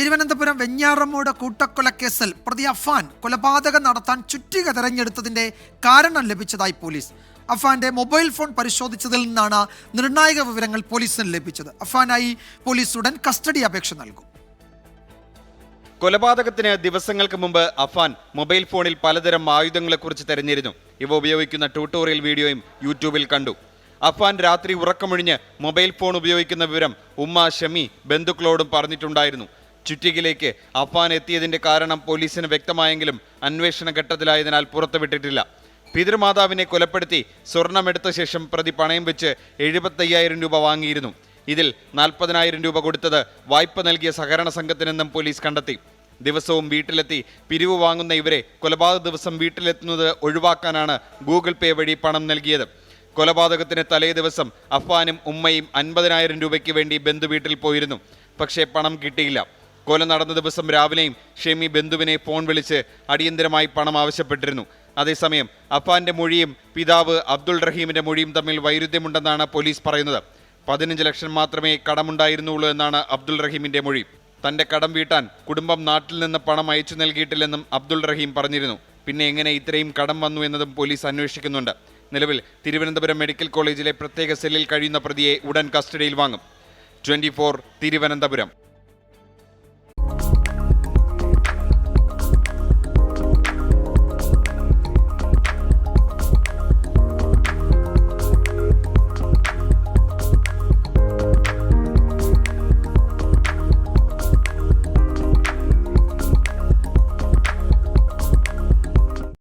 തിരുവനന്തപുരം വെഞ്ഞാറമ്മൂട് കൂട്ടക്കൊലക്കേസിൽ പ്രതി അഫാൻ കൊലപാതകം നടത്താൻ ചുറ്റിക തെരഞ്ഞെടുത്തതിന്റെ കാരണം ലഭിച്ചതായി പോലീസ്. അഫാന്റെ മൊബൈൽ ഫോൺ പരിശോധിച്ചതിൽ നിന്നാണ് നിർണായക വിവരങ്ങൾ പോലീസിന് ലഭിച്ചത്. അഫാനായി പോലീസ് ഉടൻ കസ്റ്റഡി അപേക്ഷ നൽകും. കൊലപാതകത്തിന് ദിവസങ്ങൾക്ക് മുമ്പ് അഫാൻ മൊബൈൽ ഫോണിൽ പലതരം ആയുധങ്ങളെക്കുറിച്ച് തെരഞ്ഞിരുന്നു. ഇവ ഉപയോഗിക്കുന്ന ട്യൂട്ടോറിയൽ വീഡിയോയും യൂട്യൂബിൽ കണ്ടു. അഫാൻ രാത്രി ഉറക്കമൊഴിഞ്ഞ് മൊബൈൽ ഫോൺ ഉപയോഗിക്കുന്ന വിവരം ഉമ്മ ഷമി ബന്ധുക്കളോടും പറഞ്ഞിട്ടുണ്ടായിരുന്നു. ചുറ്റികിലേക്ക് അഫാൻ എത്തിയതിന്റെ കാരണം പോലീസിന് വ്യക്തമായെങ്കിലും അന്വേഷണ ഘട്ടത്തിലായതിനാൽ പുറത്തുവിട്ടിട്ടില്ല. പിതൃമാതാവിനെ കൊലപ്പെടുത്തി സ്വർണമെടുത്ത ശേഷം പ്രതി പണയം വെച്ച് എഴുപത്തയ്യായിരം രൂപ വാങ്ങിയിരുന്നു. ഇതിൽ നാൽപ്പതിനായിരം രൂപ കൊടുത്തത് വായ്പ നൽകിയ സഹകരണ സംഘത്തിനെന്നും പോലീസ് കണ്ടെത്തി. ദിവസവും വീട്ടിലെത്തി പിരിവ് വാങ്ങുന്ന ഇവരെ കൊലപാതക ദിവസം വീട്ടിലെത്തുന്നത് ഒഴിവാക്കാനാണ് ഗൂഗിൾ പേ വഴി പണം നൽകിയത്. കൊലപാതകത്തിന് തലേ ദിവസം അഫ്വാനും ഉമ്മയും അൻപതിനായിരം രൂപയ്ക്ക് വേണ്ടി ബന്ധു വീട്ടിൽ പോയിരുന്നു. പക്ഷേ പണം കിട്ടിയില്ല. കൊല നടന്ന ദിവസം രാവിലെയും ഷെമി ബന്ധുവിനെ ഫോൺ വിളിച്ച് അടിയന്തരമായി പണം ആവശ്യപ്പെട്ടിരുന്നു. അതേസമയം അഫാന്റെ മൊഴിയും പിതാവ് അബ്ദുൾ റഹീമിന്റെ മൊഴിയും തമ്മിൽ വൈരുദ്ധ്യമുണ്ടെന്നാണ് പോലീസ് പറയുന്നത്. പതിനഞ്ച് ലക്ഷം മാത്രമേ കടമുണ്ടായിരുന്നുള്ളൂ എന്നാണ് അബ്ദുൾ റഹീമിന്റെ മൊഴി. തന്റെ കടം വീട്ടാൻ കുടുംബം നാട്ടിൽ നിന്ന് പണം അയച്ചു നൽകിയിട്ടില്ലെന്നും അബ്ദുൾ റഹീം പറഞ്ഞിരുന്നു. പിന്നെ എങ്ങനെ ഇത്രയും കടം വന്നു എന്നതും പോലീസ് അന്വേഷിക്കുന്നുണ്ട്. നിലവിൽ തിരുവനന്തപുരം മെഡിക്കൽ കോളേജിലെ പ്രത്യേക സെല്ലിൽ കഴിയുന്ന പ്രതിയെ ഉടൻ കസ്റ്റഡിയിൽ വാങ്ങും. ട്വന്റി തിരുവനന്തപുരം.